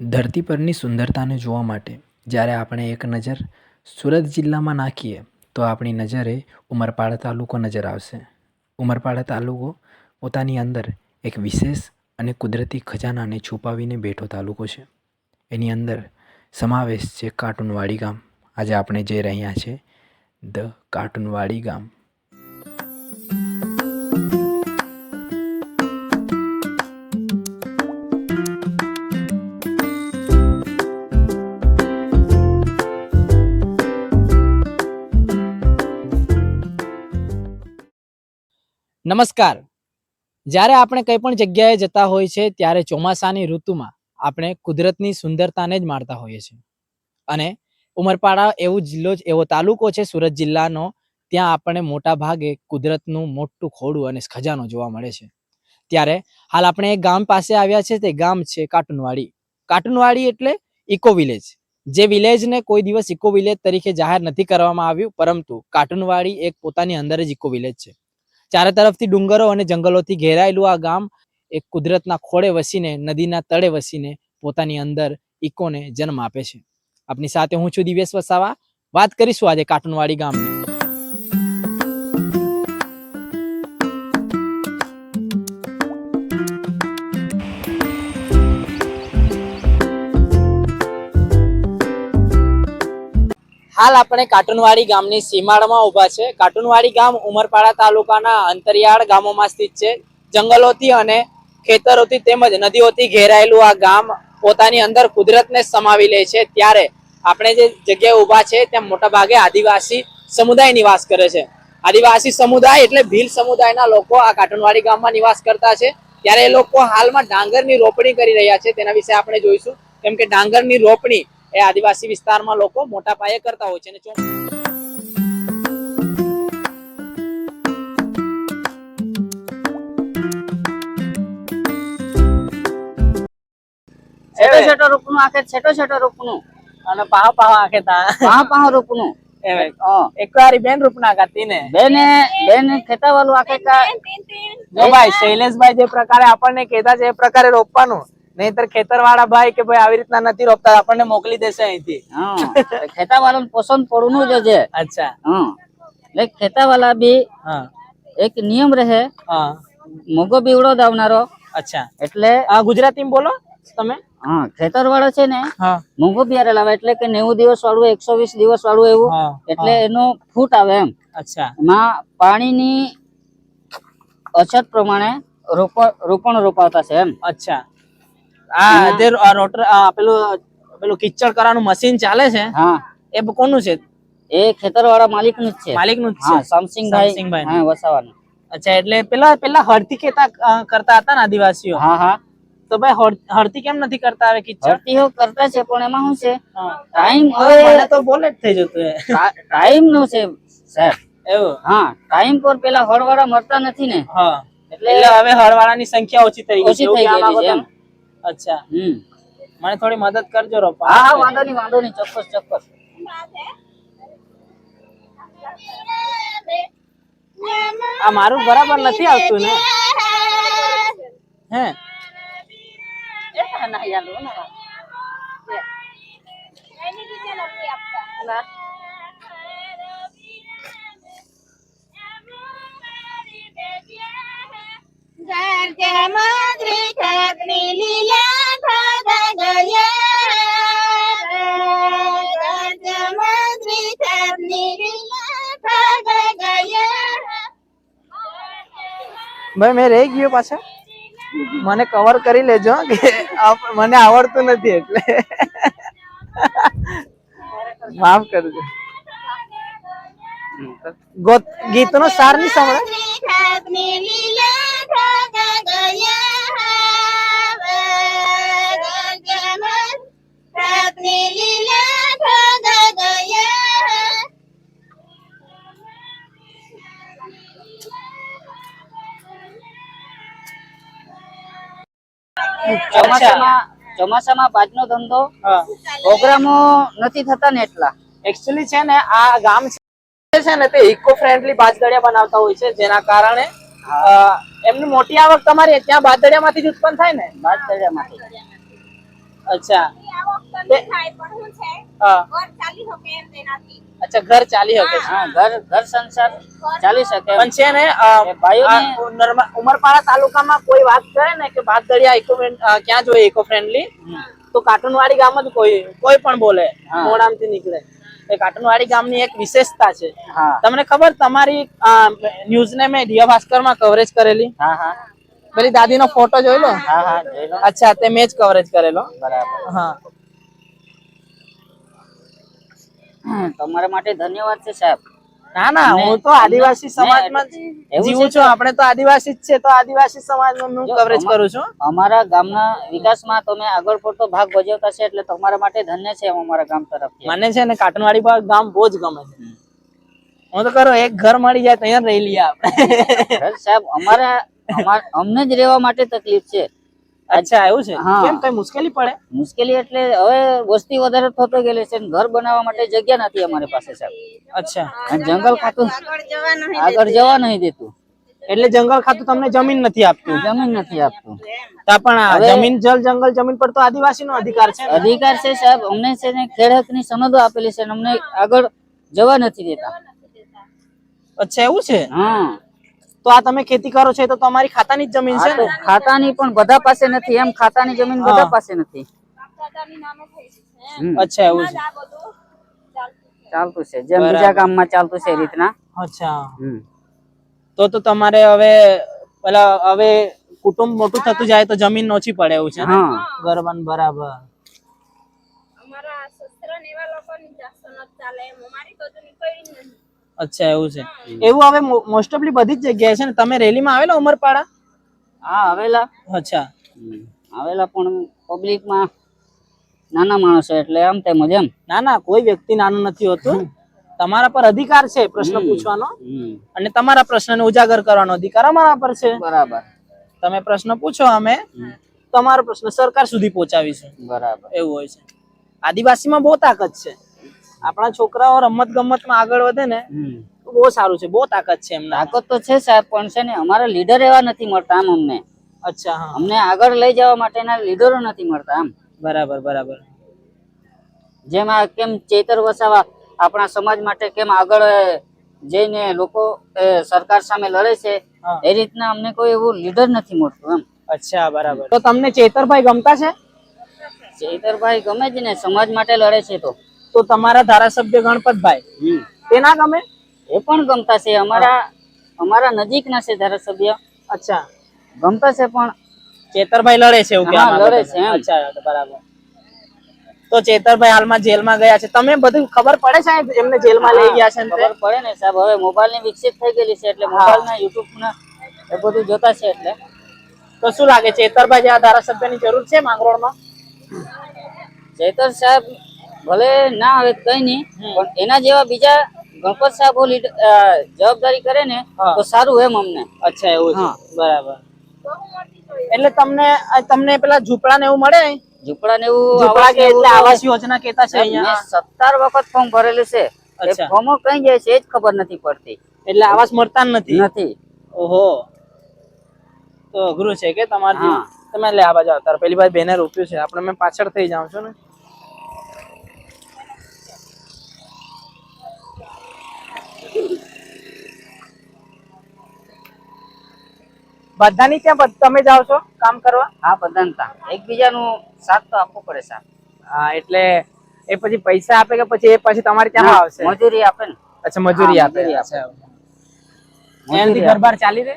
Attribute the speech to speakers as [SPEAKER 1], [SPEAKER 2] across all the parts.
[SPEAKER 1] ધરતી પરની સુંદરતાને જોવા માટે. જ્યારે આપણે એક નજર સુરત જિલ્લામાં નાખીએ, તો આપણી નજરે ઉમરપાડા તાલુકો નજર આવશે. ઉમરપાડા તાલુકો પોતાની અંદર એક વિશેષ અને કુદરતી ખજાનાને છુપાવીને બેઠો તાલુકો છે. એની અંદર સમાવેશ છે કાર્ટૂનવાડી ગામ. આજે આપણે જઈ રહ્યા છે, ધ કાર્ટૂનવાડી ગામ.
[SPEAKER 2] નમસ્કાર. જ્યારે આપણે કંઈ પણ જગ્યાએ જતા હોય છે, ત્યારે ચોમાસાની ઋતુમાં આપણે કુદરતની સુંદરતાને જ માણતા હોઈએ છીએ. અને ઉમરપાડા એવું જિલ્લો એવો તાલુકો છે સુરત જિલ્લાનો, ત્યાં આપણને મોટા ભાગે કુદરતનું મોટું ખોડું અને ખજાનો જોવા મળે છે. ત્યારે હાલ આપણે એક ગામ પાસે આવ્યા છે, તે ગામ છે કાટુનવાડી. કાટુનવાડી એટલે ઇકો વિલેજ. જે વિલેજને કોઈ દિવસ ઇકો વિલેજ તરીકે જાહેર નથી કરવામાં આવ્યું, પરંતુ કાર્ટૂનવાડી એક પોતાની અંદર જ ઇકો વિલેજ છે. ચારે તરફથી ડુંગરો અને જંગલોથી ઘેરાયેલું આ ગામ એક કુદરતના ખોળે વસીને, નદીના તળે વસીને પોતાની અંદર ઇકોને જન્મ આપે છે. આપની સાથે હું છું દિવેશ વસાવા. વાત કરીશું આજે કાટુનવાડી ગામની. હાલ આપણે કાટુનવાડી ગામની સીમાડામાં ઊભા છે. કાટુનવાડી ગામ ઉમરપાડા તાલુકાના અંતરિયાળ ગામોમાં સ્થિત છે. જંગલોથી અને ખેતરોથી તેમજ નદીઓથી ઘેરાયેલું આ ગામ પોતાની અંદર કુદરતને સમાવી લે છે. ત્યારે આપણે જે જગ્યાએ ઊભા છે, ત્યાં મોટાભાગે આદિવાસી સમુદાય નિવાસ કરે છે. આદિવાસી સમુદાય એટલે ભીલ સમુદાયના લોકો આ કાટુનવાડી ગામમાં નિવાસ કરતા છે. ત્યારે એ લોકો હાલમાં ડાંગરની રોપણી કરી રહ્યા છે. તેના વિશે આપણે જોઈશું. કેમ કે ડાંગરની રોપણી એ આદિવાસી વિસ્તારમાં લોકો મોટા પાયે કરતા હોય છે અને
[SPEAKER 3] છેટો છેટો રૂપનું આખે છેટો છેટો રૂપનું.
[SPEAKER 2] અને પાહા પાહા આખે તા.
[SPEAKER 3] પાહ પાહ રૂપનું.
[SPEAKER 2] એકવારી બેન રૂપના કાતી ને
[SPEAKER 3] બેને બેન ખેતા વાળું આખે કા
[SPEAKER 2] જો ભાઈ શૈલેષભાઈ જે પ્રકારે આપણને કહેતા છે એ પ્રકારે રોપવાનું. નહીતર ખેતર વાળા ભાઈ કે ભાઈ આવી રીતના નથી રોપતા આપણને મોકલી દેશે અહીંથી.
[SPEAKER 3] હા ખેતા વાળા પસંદ પડવું જ છે.
[SPEAKER 2] અચ્છા.
[SPEAKER 3] એટલે ખેતા વાળા બી એક નિયમ રહે મોગો બીવડો દાવનારો.
[SPEAKER 2] અચ્છા.
[SPEAKER 3] એટલે
[SPEAKER 2] આ ગુજરાતીમાં બોલો તમે?
[SPEAKER 3] હા ખેતર વાળો છે ને મોંઘો બિયારે લાવે એટલે કે નેવું દિવસ વાળું એકસો વીસ દિવસ વાળું એવું એટલે એનો ફૂટ આવે એમ.
[SPEAKER 2] અચ્છા.
[SPEAKER 3] એમાં પાણીની અછત પ્રમાણે રોપણ રોપણ રોપાવતા છે એમ.
[SPEAKER 2] અચ્છા. આ જે રોટર પેલું પેલું કિચડ કરવાનું મશીન ચાલે છે
[SPEAKER 3] હા.
[SPEAKER 2] એ કોનું છે?
[SPEAKER 3] એ ખેતર વાળા માલિકનું જ છે.
[SPEAKER 2] માલિકનું જ છે.
[SPEAKER 3] શામસિંગભાઈ.
[SPEAKER 2] શામસિંગભાઈ.
[SPEAKER 3] હા વસાવાનું.
[SPEAKER 2] અચ્છા એટલે પેલા પેલા હળતી ખેતા કરતા હતા ને આદિવાસીઓ?
[SPEAKER 3] હા હા.
[SPEAKER 2] તો ભાઈ હળ- હળતી કેમ નથી કરતા હવે કિચડ?
[SPEAKER 3] ભરતીઓ કરતા છે પણ એમાં શું છે? ટાઈમ
[SPEAKER 2] હવે મને તો બોલે જ થઈ જતું
[SPEAKER 3] ટાઈમ નો છે સાહેબ.
[SPEAKER 2] એવું?
[SPEAKER 3] હા ટાઈમ પર પેલા હળવાળા મરતા નથી ને.
[SPEAKER 2] હા.
[SPEAKER 3] એટલે
[SPEAKER 2] હવે હળવાળાની સંખ્યા ઓછી થઈ ગઈ
[SPEAKER 3] ઓછી
[SPEAKER 2] છે
[SPEAKER 3] થઈ ગઈ છે?
[SPEAKER 2] અચ્છા.
[SPEAKER 3] હમ.
[SPEAKER 2] મને થોડી મદદ કરજો રોપા
[SPEAKER 3] હા હા વાંધો નહીં વાંધો નહીં ચોક્કસ ચોક્કસ.
[SPEAKER 2] આ મારું બરાબર નથી આવતું ને. હે? ભાઈ, મેં રહી ગયો પાછા. મને કવર કરી લેજો કે મને આવડતું નથી એટલે. માફ કરજો. ગોત, ગીતનો સાર નહીં
[SPEAKER 3] ચોમાસામાં ચોમાસામાં બાજનો ધંધો પ્રોગ્રામો નથી થતા ને એટલા.
[SPEAKER 2] એકચ્યુઅલી છે ને આ ગામ છે છે ને તે ઇકો ફ્રેન્ડલી બાજદડિયા બનાવતા હોય છે જેના કારણે એમની મોટી આવક તમારી ત્યાં બાજદડિયામાંથી જ ઉત્પન્ન થાય ને?
[SPEAKER 3] બાજ દરિયામાંથી
[SPEAKER 2] અચ્છા. અચ્છા ઘર ચાલી શકે
[SPEAKER 3] હા ઘર ઘર સંસાર ચાલી શકે
[SPEAKER 2] પણ છે ને ઉમરપાડા તાલુકામાં કોઈ વાત કરે ને કે ભાતદળિયા ઇકો ક્યાં જોઈએ ઇકો ફ્રેન્ડલી તો કાટુનવાડી ગામ જ કોઈ કોઈ પણ બોલે. મોડામથી નીકળે. એ કાટુનવાડી ગામની એક વિશેષતા છે. તમને ખબર તમારી ન્યૂઝ ને મેં ડિયા ભાસ્કરમાં કવરેજ કરેલી?
[SPEAKER 3] હા હા.
[SPEAKER 2] પેલી દાદીનો ફોટો જોઈ લો
[SPEAKER 3] હા હા જોઈ લો
[SPEAKER 2] અચ્છા તે મેચ કવરેજ કરેલો? હા.
[SPEAKER 3] તમારા માટે ધન્યવાદ છે સાહેબ.
[SPEAKER 2] ના ના હું તો આદિવાસી સમાજમાં જીવું
[SPEAKER 3] છું.
[SPEAKER 2] આપણે તો આદિવાસી જ છે તો આદિવાસી સમાજનું હું કવરેજ કરું છું?
[SPEAKER 3] અમારા ગામના વિકાસમાં તમે આગળ પડતો ભાગ ભજવતા છે એટલે તમારા માટે ધન્ય છે અમારા ગામ તરફથી.
[SPEAKER 2] મને છે ને કાટનવાડી પર ગામ બહુ જ ગમે છે. હું તો કરો એક ઘર મળી જાય તૈયાર રહી લઈએ આપણે.
[SPEAKER 3] સાહેબ અમાર- અમને જ રહેવા માટે તકલીફ છે.
[SPEAKER 2] અચ્છા એવું છે? કેમ કઈ મુશ્કેલી પડે?
[SPEAKER 3] મુશ્કેલી એટલે હવે વસ્તી વધારે થતો ગયેલી છે ઘર બનાવવા માટે જગ્યા નથી અમારી પાસે સાહેબ.
[SPEAKER 2] અચ્છા.
[SPEAKER 3] જંગલ ખાતું
[SPEAKER 4] આગળ જવા નહીં
[SPEAKER 3] દેતું.
[SPEAKER 2] એટલે જંગલ ખાતું તમને જમીન નથી આપતું?
[SPEAKER 3] જમીન નથી આપતું.
[SPEAKER 2] તો પણ
[SPEAKER 3] હવે-
[SPEAKER 2] જમીન જલ જંગલ જમીન પર તો આદિવાસી નો અધિકાર છે.
[SPEAKER 3] અધિકાર છે સાહેબ. અમને છે ને ખેડકની સનદો આપેલી છે અમને આગળ જવા નથી દેતા.
[SPEAKER 2] અચ્છા એવું છે?
[SPEAKER 3] હા.
[SPEAKER 2] તો આ તમે ખેતી કરો છો તો તમારી ખાતાની જ જમીન છે ને?
[SPEAKER 3] ખાતાની પણ બધા પાસે નથી એમ ખાતાની જમીન બધા પાસે નથી.
[SPEAKER 4] દાદાની નામે થઈ છે
[SPEAKER 3] હમ.
[SPEAKER 2] અચ્છા એવું છે.
[SPEAKER 4] ચાલતું
[SPEAKER 3] છે. જેમ બીજા ગામમાં ચાલતું છે એ રીતના.
[SPEAKER 2] અચ્છા.
[SPEAKER 3] હમ.
[SPEAKER 2] તો તો તમારે હવે પેલા હવે કુટુંબ મોટું થતું જાય તો જમીન ઓછી પડે એવું છે
[SPEAKER 3] હા.
[SPEAKER 2] ગરબન બરાબર.
[SPEAKER 4] અમારા સસરા ને એવા જાસ્તો ન ચાલે અમારી તો નીકળી નહીં
[SPEAKER 2] અચ્છા એવું છે. એવું હવે મોસ્ટ ઓફલી બધી જ જગ્યાએ છે ને તમે રેલીમાં આવેલા ઉમરપાડા?
[SPEAKER 3] હા આવેલા.
[SPEAKER 2] અચ્છા.
[SPEAKER 3] આવેલા પણ પબ્લિકમાં નાના માણસો એટલે આમ તેમ જ એમ.
[SPEAKER 2] ના ના કોઈ વ્યક્તિ નાનું નથી હોતું. તમારા પર અધિકાર છે પ્રશ્ન પૂછવાનો. અને તમારા પ્રશ્નને ઉજાગર કરવાનો અધિકાર અમારા પર છે.
[SPEAKER 3] બરાબર.
[SPEAKER 2] તમે પ્રશ્ન પૂછો અમે તમારો પ્રશ્ન સરકાર સુધી પહોંચાવીશું.
[SPEAKER 3] બરાબર.
[SPEAKER 2] એવું હોય છે. આદિવાસીમાં બહુ તાકાત છે. આપણા છોકરાઓ રમત ગમતમાં આગળ વધે ને બહુ સારું છે બહુ તાકાત છે એમને.
[SPEAKER 3] તાકાત તો છે સાહેબ પણ છે ને અમારા લીડર એવા નથી મળતા આમ અમને.
[SPEAKER 2] અચ્છા
[SPEAKER 3] અમને આગળ લઈ જવા માટેના લીડરો નથી મળતા આમ.
[SPEAKER 2] બરાબર બરાબર.
[SPEAKER 3] જેમાં કેમ ચેતર વસાવા આપણા સમાજ માટે કેમ આગળ જઈને લોકો સરકાર સામે લડે છે એ રીતના અમને કોઈ એવું લીડર નથી મળતું એમ
[SPEAKER 2] અચ્છા બરાબર. તો તમને ચેતરભાઈ ગમતા છે?
[SPEAKER 3] ચેતરભાઈ ગમે જ ને સમાજ માટે લડે છે તો.
[SPEAKER 2] તો તમારા ધારાસભ્ય ગણપતભાઈ. તે ના ગમે?
[SPEAKER 3] એ પણ ગમતા છે. અમારા અમારા નજીકના છે ધારાસભ્ય.
[SPEAKER 2] અચ્છા.
[SPEAKER 3] ગમતા છે પણ
[SPEAKER 2] ચેતરભાઈ લડે છે એવું
[SPEAKER 3] લડે છે.
[SPEAKER 2] અચ્છા બરાબર. તો ચેતરભાઈ હાલમાં જેલમાં ગયા છે. તમે બધું ખબર પડે સાહેબ એમને જેલમાં લઈ ગયા છે ને
[SPEAKER 3] ખબર પડે ને સાહેબ. હવે મોબાઈલની વિકસિત થઈ ગયેલી છે એટલે મોબાઈલ ના યુટ્યુબ ના એ બધું જોતા છે એટલે.
[SPEAKER 2] તો શું લાગે? ચેતરભાઈ જેવા ધારાસભ્યની જરૂર છે માંગરોળમાં?
[SPEAKER 3] ચેતર સાહેબ ભલે ના આવે કઈ નહીં પણ એના જેવા બીજા ગણપત સાહેબો જવાબદારી કરે ને તો સારું એમ અમને.
[SPEAKER 2] અચ્છા એવું છે. બરાબર. એટલે તમને તમને પેલા ઝૂંપડા ને એવું મળે?
[SPEAKER 3] ઝૂંપડા ને એવું
[SPEAKER 2] એટલે આવાસ યોજના કેતા છે અહીંયા?
[SPEAKER 3] સત્તર વખત ફોર્મ ભરેલું છે. ફોર્મો કઈ જાય છે એ જ ખબર નથી પડતી.
[SPEAKER 2] એટલે આવાસ મળતા નથી?
[SPEAKER 3] નથી.
[SPEAKER 2] ઓહો. તો અઘરું છે કે તમારે તમે લે આ બાજુ આવતા. પેલી બાજુ બેનર રોપ્યું છે. આપણે મેં પાછળ થઈ જાઉં છું ને. બધાની ત્યાં તમે જાઓ છો કામ કરવા?
[SPEAKER 3] હા બધાનતા એકબીજાનું સાથ તો આપવું પડે સાહેબ.
[SPEAKER 2] હા એટલે એ પછી પૈસા આપે કે પછી એ પછી તમારે ત્યાં આવશે?
[SPEAKER 3] મજૂરી આપે ને.
[SPEAKER 2] અચ્છા મજૂરી આપે. એનાથી ઘરબાર ચાલી રહે?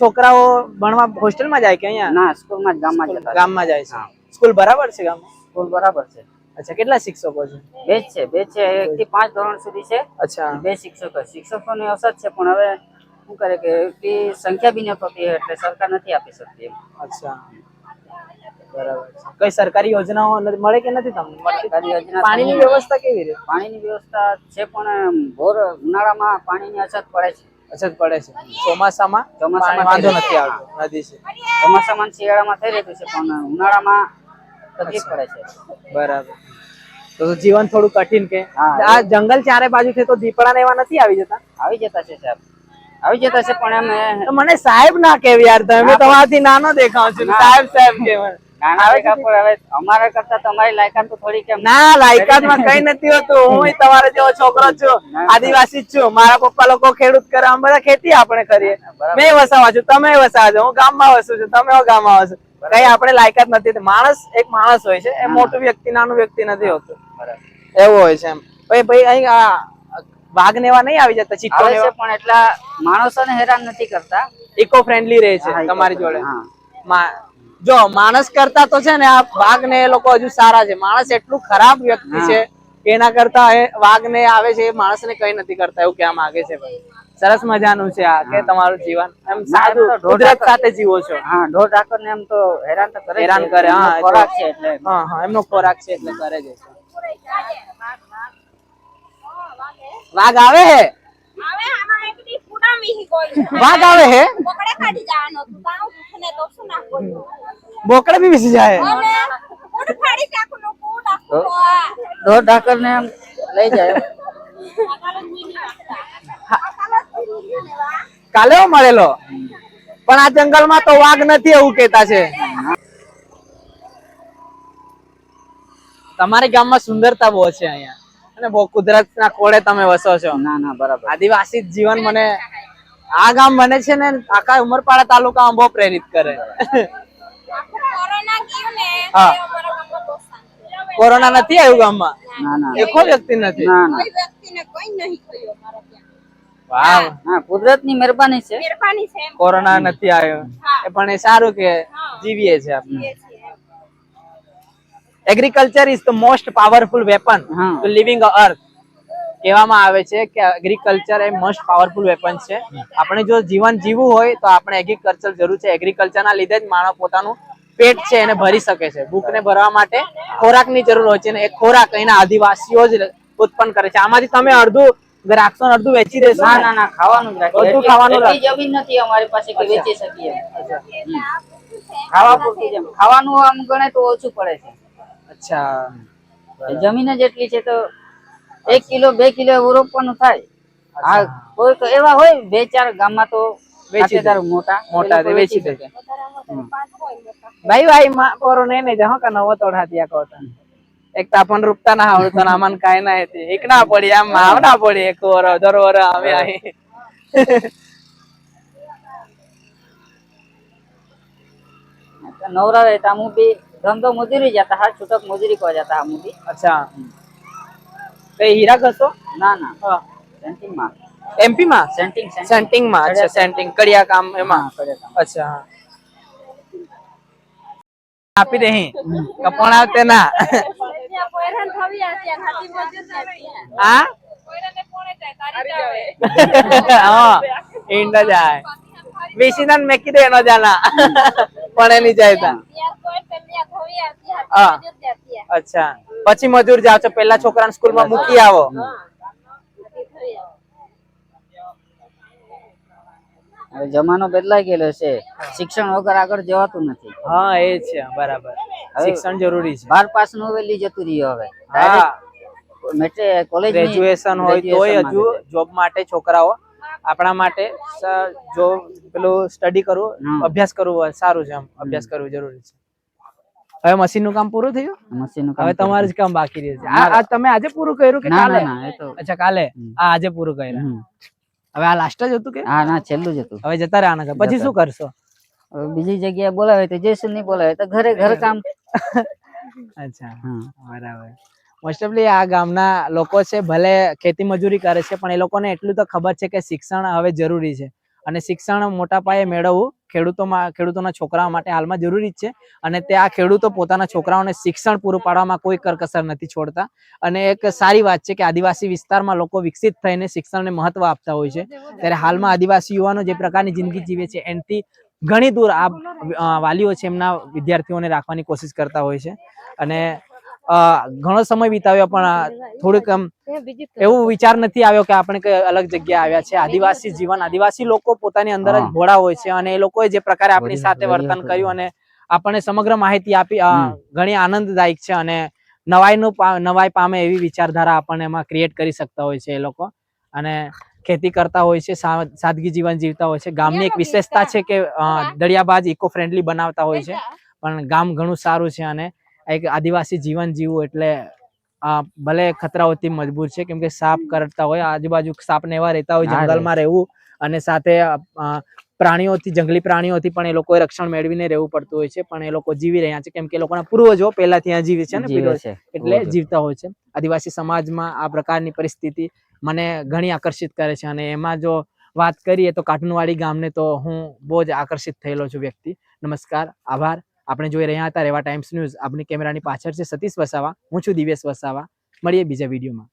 [SPEAKER 2] છોકરાઓ ભણવા હોસ્ટેલમાં જાય કે અહીંયા?
[SPEAKER 3] ના સ્કૂલમાં ગામમાં
[SPEAKER 2] ગામમાં જાય છે. સ્કૂલ બરાબર છે ગામમાં?
[SPEAKER 3] સ્કૂલ બરાબર છે.
[SPEAKER 2] અચ્છા કેટલા શિક્ષકો છે?
[SPEAKER 3] બે છે બે છે. એક થી પાંચ ધોરણ સુધી છે.
[SPEAKER 2] અચ્છા.
[SPEAKER 3] બે શિક્ષકો. શિક્ષકોની અસર છે પણ હવે શું કરે કે એટલી સંખ્યા બી ન થતી એટલે સરકાર નથી આપી શકતી
[SPEAKER 2] અચ્છા. બરાબર છે. કઈ સરકારી યોજનાઓ મળે કે નથી તમને?
[SPEAKER 3] સરકારી યોજના
[SPEAKER 2] પાણીની વ્યવસ્થા કેવી રીતે
[SPEAKER 3] પાણીની વ્યવસ્થા છે પણ ભોર ઉનાળામાં પાણીની અછત પડે છે.
[SPEAKER 2] અછત પડે છે. ચોમાસામાં
[SPEAKER 3] ચોમાસામાં
[SPEAKER 2] વાંધો નથી. આવતો નદી છે.
[SPEAKER 3] ચોમાસામાં શિયાળામાં થઈ રહેતું છે પણ ઉનાળામાં તકલીફ પડે છે.
[SPEAKER 2] બરાબર. તો જીવન થોડું કઠિન કે? આ જંગલ ચારે બાજુ છે તો દીપડા ને એવા નથી આવી જતા?
[SPEAKER 3] આવી જતા છે સાહેબ. આવી જતા છે પણ એમ
[SPEAKER 2] મને સાહેબ ના કેવી યાર તમે તમારાથી નાનો દેખાવ છું. સાહેબ સાહેબ કે મને.
[SPEAKER 3] નાના ભેગા પણ હવે અમારા કરતા તમારી લાયકાત તો થોડી કેમ?
[SPEAKER 2] ના લાયકાતમાં કઈ નથી હોતું. હું તમારા જેવો છોકરો છું. આદિવાસી છું. મારા પપ્પા લોકો ખેડૂત કરે અમે બધા ખેતી આપણે કરીએ. મેં વસાવા છું તમે વસાવા છો. હું ગામમાં વસું છું તમે ગામમાં વસો. કઈ આપણે લાયકાત નથી માણસ એક માણસ હોય છે. એ મોટું વ્યક્તિ નાનું વ્યક્તિ નથી હોતું. એવું હોય છે એમ. ભાઈ ભાઈ અહીં વાઘ ને એવા નહીં આવી જતા ચિત્તો
[SPEAKER 3] આવે પણ એટલા માણસોને હેરાન નથી કરતા.
[SPEAKER 2] ઇકો ફ્રેન્ડલી રહે છે તમારી જોડે. જો માણસ કરતા તો છે ને આ વાઘ ને એ લોકો હજુ સારા છે. માણસ એટલું ખરાબ વ્યક્તિ છે એના કરતા વાઘ ને આવે છે એ માણસ ને કઈ નથી કરતા એવું કહેવા માંગે છે ભાઈ. સરસ મજાનું છે આ કે તમારું જીવન. એમ સાદું કુદરત સાથે જીવો છો.
[SPEAKER 3] હા ઢોર ને એમ તો હેરાન તો કરે
[SPEAKER 2] હેરાન કરે, હા,
[SPEAKER 3] ખોરાક છે એટલે
[SPEAKER 2] હા હા એમનો ખોરાક છે એટલે કરે છે. વાઘ આવે હે? વાઘ આવે હે? બોકડે બી બેસી જાય.
[SPEAKER 3] ઢોર ઢાકર ને લઈ જાય.
[SPEAKER 2] કાલે મળેલો. પણ આ જંગલમાં તો વાઘ નથી એવું કેતા છે. તમારા ગામમાં સુંદરતા બહુ છે અહીંયા. અને બહુ કુદરતના કોળે તમે વસો છો.
[SPEAKER 3] ના ના બરાબર.
[SPEAKER 2] આદિવાસી જીવન મને આ ગામ મને છે ને આખા ઉમરપાડા તાલુકામાં બહુ પ્રેરિત કરે.
[SPEAKER 5] કોરોના
[SPEAKER 2] હા. કોરોના નથી આવ્યું ગામમાં?
[SPEAKER 3] ના ના.
[SPEAKER 2] એકો વ્યક્તિ નથી?
[SPEAKER 3] ના ના.
[SPEAKER 5] કોઈ વ્યક્તિને કોઈ નહીં થયું અમારા
[SPEAKER 2] વાહ.
[SPEAKER 3] હા કુદરતની મહેરબાની છે.
[SPEAKER 5] મહેરબાની છે
[SPEAKER 2] કોરોના નથી આવ્યો. એ પણ એ સારું કે જીવીએ છે આપણે. Agriculture is the most powerful
[SPEAKER 3] weapon
[SPEAKER 2] to living earth કહેવામાં આવે છે કે એગ્રીકલ્ચર એ મોસ્ટ પાવરફુલ વેપન છે. આપણે જો જીવન જીવવું હોય તો આપણે એગ્રીકલ્ચર જરૂર છે. એગ્રીકલ્ચરના લીધે જ માણસ પોતાનું પેટ છે એને ભરી શકે છે. ભૂખને ભરવા માટે ખોરાકની જરૂર હોય છે અને એ ખોરાક અહીંના આદિવાસીઓ જ ઉત્પન્ન કરે છે. આમાંથી તમે અડધું રાખશો ને અડધું વેચી દેશો
[SPEAKER 3] ના
[SPEAKER 2] ના.
[SPEAKER 3] ના ખાવાનું જ
[SPEAKER 2] બધું ખાવાનું
[SPEAKER 3] જમીન નથી અમારી પાસે કે વેચી શકીએ. ખાવા પૂરતું ખાવાનું આમ ગણે તો ઓછું પડે છે.
[SPEAKER 2] અચ્છા.
[SPEAKER 3] જમીન જ એટલી છે તો એક કિલો બે કિલો એવું રોપવાનું થાય. આ કોઈ તો એવા હોય બે ચાર ગામમાં તો વેચીદાર મોટા
[SPEAKER 2] મોટા વેચી
[SPEAKER 3] શકે.
[SPEAKER 2] ભાઈ ભાઈ પોરો નહીં નહીં જાઓ કે નવો તોડા હાથી આખો એક તો આપણ રૂપતા ના આવડતો ને આમાં કાંઈ ના હતી. એક ના પડી આમ આવ ના પડી એક વર દર વર આવે અહીં.
[SPEAKER 3] નવરા રહેતા હું બી धंधो मजूरी जाता है छूटक मजूरी को जाता है हम भी
[SPEAKER 2] અચ્છા કઈ હીરા ઘસો
[SPEAKER 3] ना ना
[SPEAKER 2] હા
[SPEAKER 3] सेंटिंग में
[SPEAKER 2] એમપી માં
[SPEAKER 3] सेंटिंग सेंटिंग
[SPEAKER 2] સેન્ટિંગ માં અચ્છા સેન્ટિંગ કડિયા કામ એમાં
[SPEAKER 3] हाँ, करे काम।
[SPEAKER 2] અચ્છા હા. આપી દે કપણ આવતે ના
[SPEAKER 5] ત્યાં પોયરાન થવી આ ત્યાં હાથી મજૂર નથી
[SPEAKER 2] હા
[SPEAKER 5] પોયરાને કોણે જાય તારી જાવે
[SPEAKER 2] હા ઈંડ જાય વિશીનન મેકી દે એનો જાના પણ એની જાય તા હા. અચ્છા. પછી મજૂર જાવ છો પેલા છોકરાને સ્કૂલમાં મૂકી આવો.
[SPEAKER 3] હવે જમાનો બદલાઈ ગયેલો છે. શિક્ષણ વગર આગળ જવાતું નથી.
[SPEAKER 2] હા એ છે બરાબર. શિક્ષણ જરૂરી છે.
[SPEAKER 3] બાર પાસનું વેલી જતું રહ્યું હવે. મેટ્રે કોલેજ
[SPEAKER 2] ગ્રેજ્યુએશન હોય તોય હજુ જોબ માટે છોકરાઓ આપણા માટે જો પેલું સ્ટડી કરવું અભ્યાસ કરવું સારું છે અભ્યાસ કરવું જરૂરી છે. હવે મશીનનું કામ પૂરું થયું?
[SPEAKER 3] મશીનનું
[SPEAKER 2] હવે તમારું જ કામ બાકી રહેશે. આ તમે આજે પૂરું કર્યું કે કાલે? અચ્છા કાલે? આ આજે પૂરું કર્યું. હવે આ લાસ્ટ જ હતું કે?
[SPEAKER 3] હા ના છેલ્લું જ હતું.
[SPEAKER 2] હવે જતા રહ્યા. પછી શું કરશો?
[SPEAKER 3] બીજી જગ્યાએ બોલાવે તો જઈશું નહીં બોલાવે તો ઘરે ઘર કામ.
[SPEAKER 2] અચ્છા
[SPEAKER 3] હા.
[SPEAKER 2] બરાબર. મોસ્ટ ઓફલી આ ગામના લોકો છે ભલે ખેતી મજૂરી કરે છે પણ એ લોકોને એટલું તો ખબર છે કે શિક્ષણ હવે જરૂરી છે. અને શિક્ષણ મોટા પાયે મેળવવું ખેડૂતોમાં, ખેડૂતોના છોકરાઓ માટે હાલમાં જરૂરી જ છે. અને તે આ ખેડૂતો પોતાના છોકરાઓને શિક્ષણ પૂરું પાડવામાં કોઈ કરકસર નથી છોડતા. અને એક સારી વાત છે કે આદિવાસી વિસ્તારમાં લોકો વિકસિત થઈને શિક્ષણને મહત્વ આપતા હોય છે. ત્યારે હાલમાં આદિવાસી યુવાનો જે પ્રકારની જિંદગી જીવે છે, એનાથી ઘણી દૂર આ વાલીઓ છે એમના વિદ્યાર્થીઓને રાખવાની કોશિશ કરતા હોય છે. અને ઘણો સમય વિતાવ્યો પણ થોડુંક આમ એવું વિચાર નથી આવ્યો કે આપણે કઈ અલગ જગ્યાએ આવ્યા છે. આદિવાસી જીવન આદિવાસી લોકો પોતાની અંદર જ. ભોળા હોય છે અને એ લોકોએ જે પ્રકારે આપણી સાથે વર્તન કર્યું અને આપણને સમગ્ર માહિતી આપી અ, ઘણી આનંદદાયક છે અને નવાઈનું નવાઈ પામે એવી વિચારધારા આપણને એમાં ક્રિએટ કરી શકતા હોય છે એ લોકો. અને ખેતી કરતા હોય છે સા- સાદગી જીવન જીવતા હોય છે. ગામની એક વિશેષતા છે કે અ, દળિયાબાજ ઇકો ફ્રેન્ડલી બનાવતા હોય છે. પણ ગામ ઘણું સારું છે અને એક આદિવાસી જીવન જીવવું એટલે ભલે ખતરાઓથી મજબૂર છે કેમ કે સાપ કરડતા હોય આજુબાજુ સાપ ને એવા રહેતા હોય જંગલમાં રહેવું અને સાથે પ્રાણીઓથી જંગલી પ્રાણીઓથી પણ એ લોકોએ રક્ષણ મેળવીને રહેવું પડતું હોય છે પણ એ લોકો જીવી રહ્યા છે કેમ કે એ લોકોના પૂર્વજો પહેલા ત્યાં જીવે છે ને એટલે જીવતા હોય છે. આદિવાસી સમાજમાં આ પ્રકારની પરિસ્થિતિ મને ઘણી આકર્ષિત કરે છે અને એમાં જો વાત કરીએ તો કાટનવાડી ગામને તો હું બહુ જ આકર્ષિત થયેલો છું વ્યક્તિ. નમસ્કાર આભાર. આપણે જોઈ રહ્યા હતા રેવા ટાઈમ્સ ન્યૂઝ. આપણી કેમેરાની પાછળ છે સતીશ વસાવા. હું છું દિવેશ વસાવા. મળીએ બીજા વિડીયોમાં.